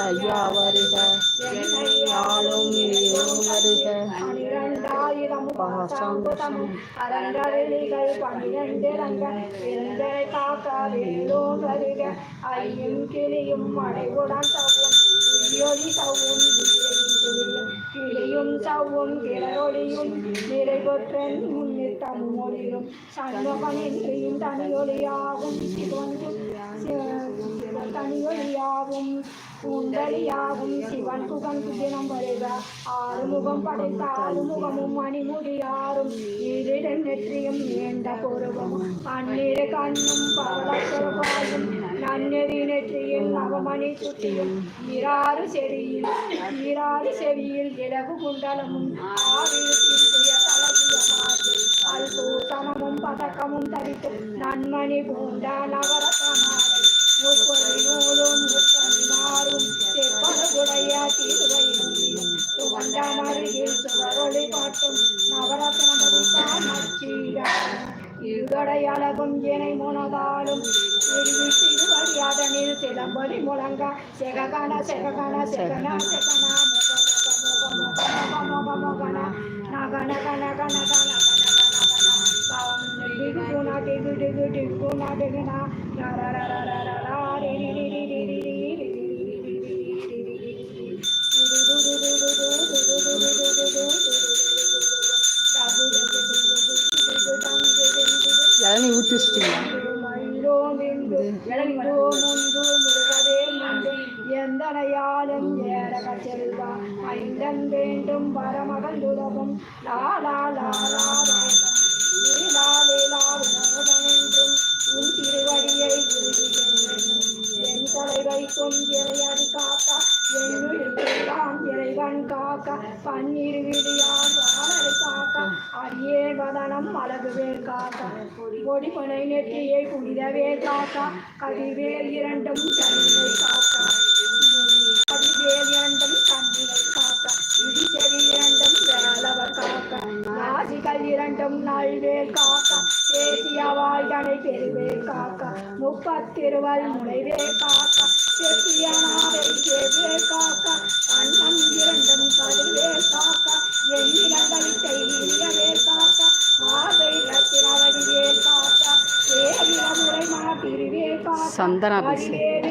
ஐயா வருக ஆளும் வருக பன்னிரண்டு வருக ஐயும் கிளியும் மழையுடன் விரியோதி சவ்வும் கிளியும் சவ்வும் கிளரொளியும் நிலை கொற்றன் முன்னில் தன்மொழியும் சந்தபனியும் தனியொலியாகும் சிவன் தனியொலியாகும் குண்டலியாகும் சிவன் புகன் புதினம் வருக. ஆறுமுகம் படைத்த ஆறுமுகமும் மணிமுடியாரும் இரு நெற்றியும் நீண்ட பொருவம் அந்நிறு கண்ணும் பல நன்னெறினற்றியும் அவமணி சுட்டியும் இராறு செடியில் இராறு செவியில் இலகு குண்டலமும் சமமும் பதக்கமும் தரித்து நன்மணி பூண்ட நவரசமாரி முப்பது நூலும் முப்பது மாறும் செப்பனுடைய தீர்வையும் சுவண்ட மருகில் சுவரொளி காட்டும் நவரசனமும் மச்சீரம் இகடையழகும் இணை முனதாலும் திருவடியாத நீர் சிலம்பொலி முழங்க செககன செககன செகன செகனா நகன கன கன கன டிகு டிகு டிகு டிகு நா டிகு நா எந்தனையாலும் ஏறக செல்வா. ஐந்தன் வேண்டும் பரமகந்துலகம் லாலா லாலா லீலா லீலா வினோதமென்றும் உன் திருவடியை என் தலை வைக்கும் இறையடி காக்க. என்னுயிர்க்கெல்லாம் இறைவன் காக்க. பன்னீர் காக்க சமாதானம் வதனம் அழகுவேல் காக்க பொடிமனை நெற்றியை புனிதவே காக்கா கதிவேல் இரண்டும் கண்ணினை காக்கா கதிவேல் இரண்டும் கண்ணினை காக்க இடிச்செடி இரண்டும் வேலவர் காக்கா ராசிகள் இரண்டும் நல்வேல் காக்கா தேசிய வாழ்கனை பெருவேல் காக்கா முப்பத்திருவல் முனைவே காக்கா செப்பியனாவை நாவை காக்கா கண்ணம் தான் நான் பேசுகிறேன்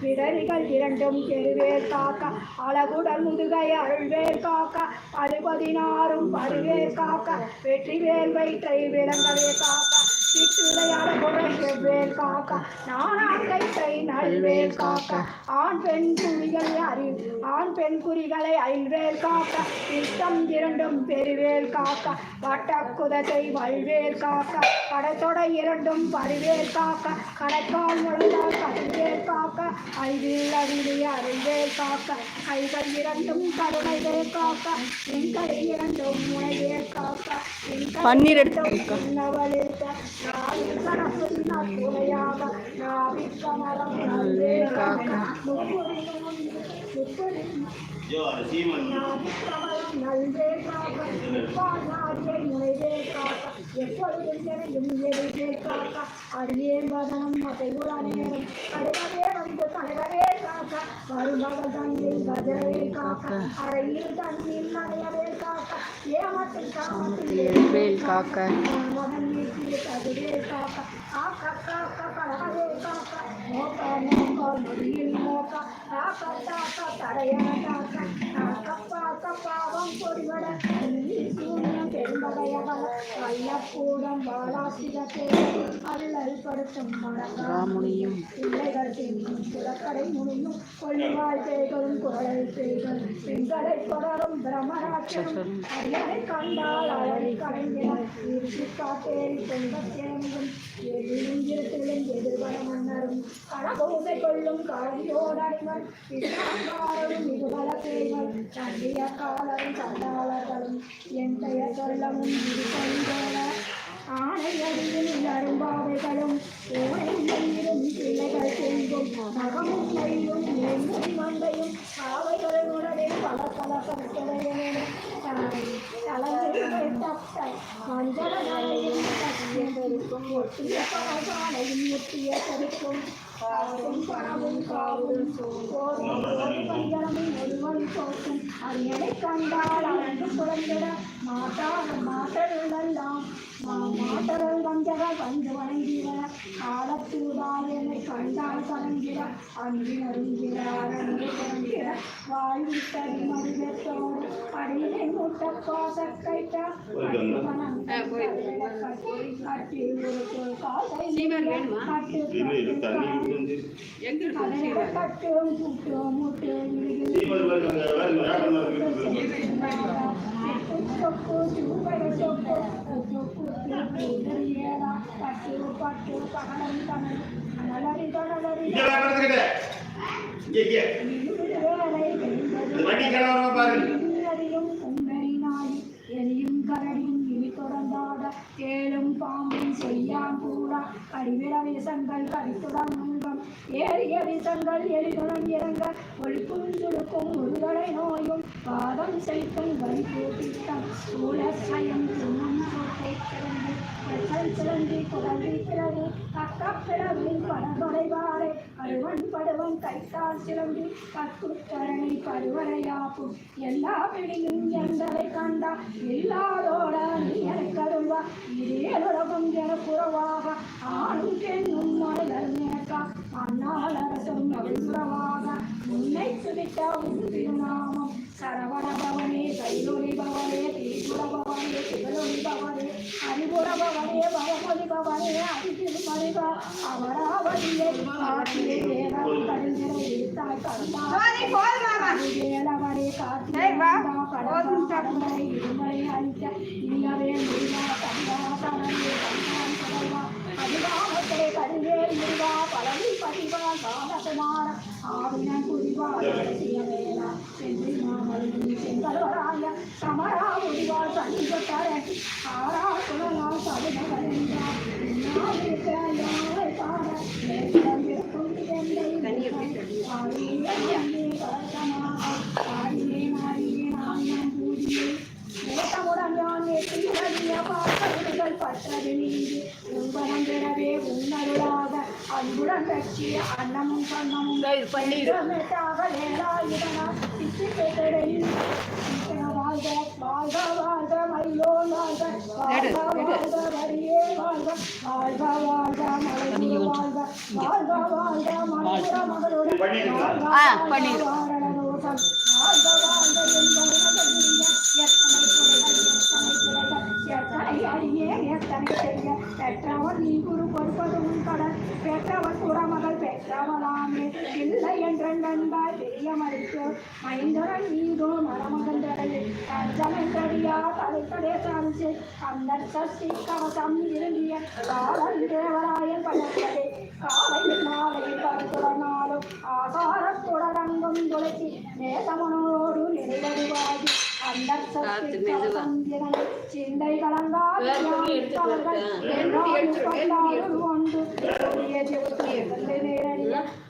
பிறரிகள் இரண்டும் பெருவேர் காக்கா அழகுடல் முதுகை அருள்வேர் காக்கா அது பதினாறும் பருவேர் காக்கா வெற்றி வேல் வயிற்றை விளங்கவே காக்கா சிற்றுளையாட குறை செவ்வேல் காக்க நானாங்கை நல்வேல் காக்க ஆண் பெண் குறிகளை அறி ஆண் பெண் குறிகளை ஐல்வேல் காக்க இஷ்டம் இரண்டும் பெருவேல் காக்க வட்டக்குதத்தை வல்வேல் காக்க கடத்தொடை இரண்டும் பருவேல் காக்க கடைக்கால் முழந்தால் கருவேல் காக்க ஐவில் அறிவிய அருள்வேல் காக்க கைகள் இரண்டும் கருணைவேல் காக்க என் இரண்டும் முனைவேல் காக்க. పన్నీర్ ఎడతా అడిగే బదనం మా తెలుగు అడగవే వంతు కడగవే కాక మరుమగ తండ్రి బదరే కాక అడగి తన్నిన్న வேல் காக்க. தடையா கப்பாவம் பொறிவட பெரும்படையவ வல்லக்கூடம் பாலாசிரத்தை அருளல்படுத்தும் ராமுனியும் பிள்ளைகள் செய்யும் குலக்கடை முடியும் கொள்ளுவாள் பேய்களும் குரல் பேய்கள் பெண்களை தொடரும் பிரமராட்சரும் அரியணை கண்டால் அழகை கலைஞர் காட்டேரி தொண்டத்தேங்கும் எதிரும் இருட்டிலும் எதிர்வர மன்னரும் கடபூசை என் பெயர் வெள்ளமும் இருப்போல ஆனை அடியில் அரும்பாவைகளும் ஓனையிலும் பிள்ளைகள் செங்கும் மகமும் கையும் எங்கும் மண்டையும் பாவைகளுடன் பல பல படுத்தவையும் அலங்கரிக்கும் ஒட்டிய பரவாடையும் ஒட்டிய கருக்கும் காக்கும் பணமும் காவும் பஞ்சமும் ஒருவன் போக்கும் அரியணை கண்டால் அன்று குழந்திட மாதா மாதருள்ள வஞ்சக வந்து வணங்கிட காலத்தூதால் என்னை கண்டால் கலங்கிட அன்றி நருங்கிறார் அன்று குழந்திட வாழ்வி தடி மருகத்தோடு அடியினை முட்ட பாச கைட்ட கட்டி ஒரு காலை கட்டு கட்டும் புட்டும் இங்க வா, படுத்துக்கிட்டு. இங்க, இங்க. இந்த வண்டி கிளம்புறவங்க பாருங்க நரியும் கும்மரி நாய் எரியும் கரடியும் இனி தொடர்ந்தாட ஏழும் பாம்பும் செய்யாம் கூடா கடிவிட விசங்கள் கடித்துடன் முன்பம் ஏறிய விசங்கள் எரிதுடன் இறங்க ஒளிப்புந்துடுக்கும் உருதலை நோயும் பாதம் செய்க்கும் வரி கூட்டிட்டம் சூழசயம் துண்ணும் கோட்டை கிடந்து பிரச்சல் சிலந்தி குடவி பிறவி கக்கப்பிறவின் படதொலைவாரை அழுவன் படுவன் கைத்தால் சிலம்பி கத்துத்தரணி பருவரையாகும் எல்லா பிடியும் எந்தரை கண்டா இல்லாதோட நீ எனக்கு அருள்வா. இதேலுலகம் எனக்குறவாக ஆணும் பெண்ணும் மனிதர் நினைக்கா அண்ணால் அரசும் அவிசுரவாக உன்னை சுதித்த உன் திருநாமம். சரவண பவனே கைலொலி பவனே தீபுர பவனே சிவலொலி பவனே அறிவுர பவனே பவமொழி பவனே அதிதிரு மறிவா அமராவதியை காட்டிலே வேகம் கடிஞ்சிரை இழுத்தாய் கருமா வேலவரே காட்டிலே கடவுள் கடவுளை இருமலை அழித்த இல்லவே முடிவா கண்டா தனவே கண்டான் கடவா அதிகாமத்தே கருவே முருகா பழனி பதிவா காலகுமார ஆவினன் புரிவா சிவவேலா சென்றி மாமல்லி செங்கல்வராய சமரா முடிவா சனிபத்தர ஆரா அன்புடன் ரட்சிய அன்னமும் கண்ணமும் வாழ்க வாழ்க வாழ்க மயிலோ வாழ்க வாழ்க வாழ்க வரியே வாழ்க வாழ்க வாழ்க மலையூர் வாழ்க வாழ்க வாழ்க மலையூர மகளுடன் வாழ்க வாழ்க வாழ்க எத்தனை எத்தனை செய்ய பெற்றவன் நீ குரு பொறுப்பதும் கடன் பெற்றவன் குறமகள் பெற்றவளாமே இல்லை என்றென்பாய் பெரிய மறித்து மைந்தரன் நீதோ மரமகந்தரையில் தஞ்சமென்றடியா தலைக்கடே சாமிச்சு கந்தன் சஷ்டி கவசம் இருந்திய காலன் தேவராயன் பழக்கதே காலையில் மாலையில் கருத்துடனாலும் ஆகாரத்துடரங்கும் துளசி நேசமனோடு நிறைவடிவாகி அந்த சஷ்டி கவசம் திறனை சிந்தை கலங்காது கொண்டு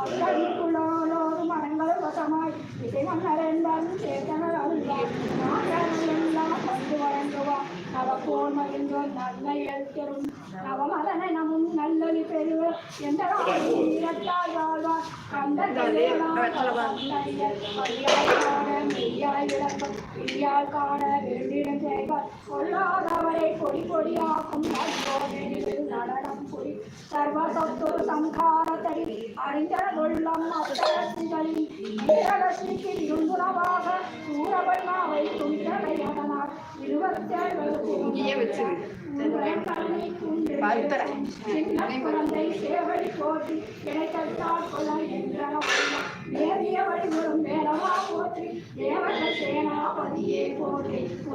அக்கடிக்குள்ளோடு மரங்கள் வசமாய் இசை மன்னரென்றால் சேத்தனர் நவப்போர் மகிழ்ந்தோர் எழுத்தரும். நவமதனை நமும் நல்லொலி பெறுவர். எந்த வீரத்தால் வாழ்வார். கண்டர்களே காண வேண்டிடம் செய்வார். கொள்ளாதவரை கொடி கொடியாக்கும் நடனம் புரி. சர்வ உள்ளம் வீரலட்சுமிக்கு இருந்துணவாக. இங்கேயே வச்சிரு.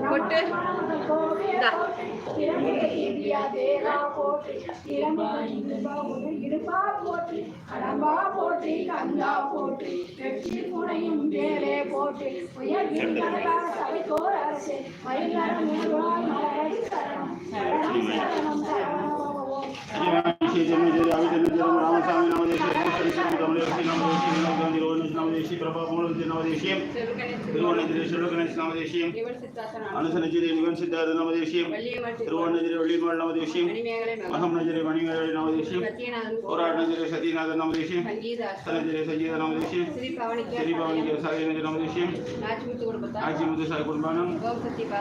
போட்டு போற்றி போற்றி திறமை இடுப்பா போற்றி கடம்பா போற்றி கந்தா போற்றி வெற்றி புனையும் வேலே போற்றி உயர் கனகா சபைக்கோர் அரசே மயிலர முருகாய் மலரடி சரணம் சரணம் சரணம் சரணம் ராமசாமி நாமதேசி திருவண்ணி நாமதேசியம் வினோதான் திருவண்ணி நாமதேசியம் பிரபா மூலத்தி நாமதேசியம் திருவண்ணி ஸ்ரீலோகனேஷ் நாமதேசியம் அனுசனஜிரி நிவன் சித்தார்த்த நாமதேசியம் திருவண்ணகிரி வள்ளிமாள் நாமதேசியம் அகம்நஜிரி மணிமேலை நாமதேசியம் போராட்டநஜிரி சத்யநாத நாமதேசியம் சனஜிரி சஜீத நாமதேசியம் ஸ்ரீ பவனிஜி சாயநஜி நாமதேசியம் ஆஜிமுத்து சாய் குடும்பானம்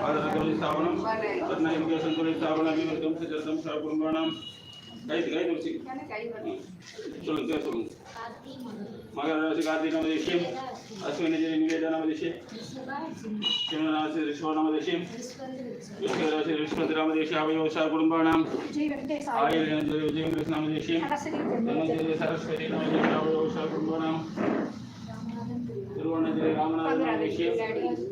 ஆதரகவி ஸ்தாபனம் கர்ணாயுக சங்குலி ஸ்தாபனம் விவர்க்கம் சித்தம் சாய் குடும்பானம் வச்சு சொல்லுங்க பேர் சொல்லுங்க மகர ராசி கார்த்திகை நவதேசியம் அஸ்வினி ஜெய நிவேதா நவதேசியம் சிம்மராசி ரிஷ்வ நவதேசியம் விஷ்ணு ராசி ரிஷ்வந்த் ராமதேசி அவயோசா குடும்பானாம் ஜெய் வெங்கடேஷ் ஆயுள் ஜெய விஜயம் கிருஷ்ண நவதேசியம் ஜெய சரஸ்வதி நவதேசி அவயோசா குடும்பானாம் திருவண்ணகிரி ராமநாத நவதேசியம் உதரட்டாதி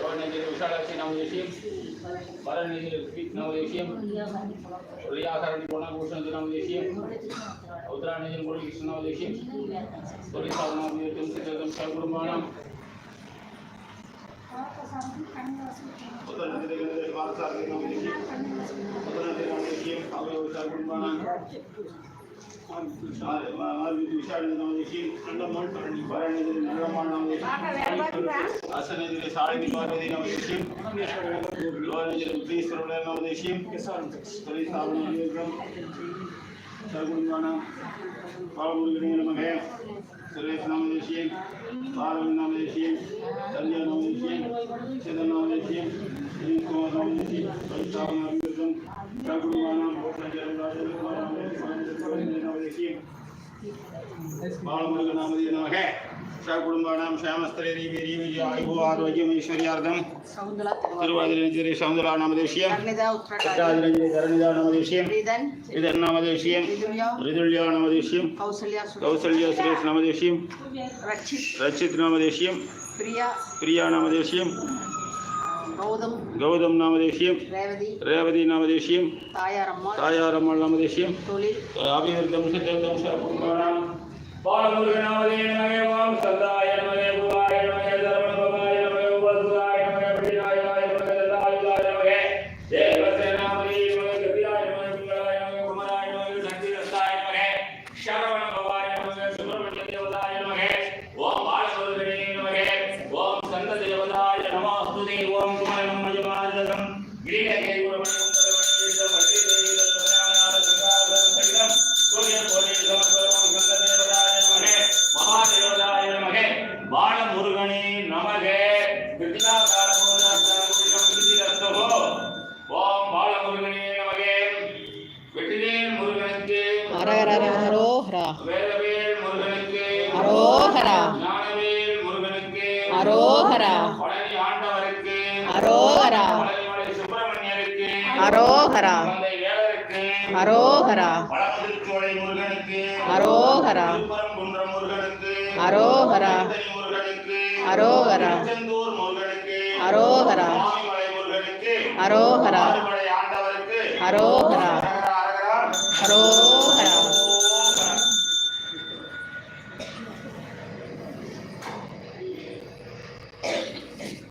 பாலகுமார நவதேசியம் இந்தா இந்த பக்கம் ஈரமா இருக்கா அபிநய சங்கரி நவதேசியம் படிமான கூட வை. சண்முக சுந்தரராஜ் ராமதேசியம் ராஜா ராமதேசியம் ராமமுருக நாமதே நமகே அனிதா நாமதேசியம் பூரணகிரி பிரபாகர் நாமதேசியம் பிரவணகிரி விஷாலாட்சி நாமதேசியம் பரணிகிரி ஸ்வீட் நாமதேசியம் ரியாகரணி குணபூஷணி நாமதேசியம் உத்ராணிகிரி முருகிருஷ்ண நாமதேசியம் ஒரிசா நாமதேசியம் சித்தம் சகுருமானம் உத்தரகிரி வாரசாரி நாமதேசியம் உத்தரகிரி நாமதேசியம் அவயோசா குருமானம் அசனதிரி சாரதி பார்வதி நவதேசியம் யோனதிரி உத்தீஸ்வரன நவதேசியம் ஸ்ரீ சாவணம் ಆಸನೆದಿರೆ ಸಾಳಿ ನಿವಾರಣೆ ನಮದೇಶಿಂ ನಿವಾರಣೆ ಉದ್ದೇಶರುಳೆ ನಮದೇಶಿಂ ಸರಿ ಸಾವಣಂ ಸರ್ಗುಣಗಾನ ಪಾವಗುಣಗಣೆ ನಮಗೆ ಸುರೇಶ್ ನಮದೇಶಿಂ ಪಾರ್ವತಿ ನಮದೇಶಿಂ ಸಂಜಯ ನಮದೇಶಿಂ ಚಂದ್ರ ನಮದೇಶಿಂ ಶ್ರೀ ಕುಮಾರ್ ನಮದೇಶಿಂ ಸರಿ ಸಾವಣಂ ಸರ್ಗುಣಗಾನ ಭೋಜನ ಜರುಗಾಜಲು बालमुरुगणामदे नमः सकुटुम्बाणां श्यामस्तरे देवी देवी आयुः आरोग्यम् ऐश्वर्यार्थं तिरुवादिरञ्जरे सौन्दरा नामदेशीय धरणिदा नामदेशीयं इदन् नामदेशीयं ऋदुल्या नामदेशीयं कौसल्या सुरेश नामदेशीयं रक्षित् नामदेशीयं प्रिया नामदेशीयं ഗൗതം നാമദേശീയം രേവതി നാമദേശീയം തായാറമ്മ നാമദേശീയം തൊഴിൽ ആഭ്യന്തര നാമദേശം அரோஹரா சுவாமிமலை முருகனுக்கு அரோஹரா ஆறுமலை ஆண்டவருக்கு அரோஹரா அரகரா, அரகரா. அரோஹரா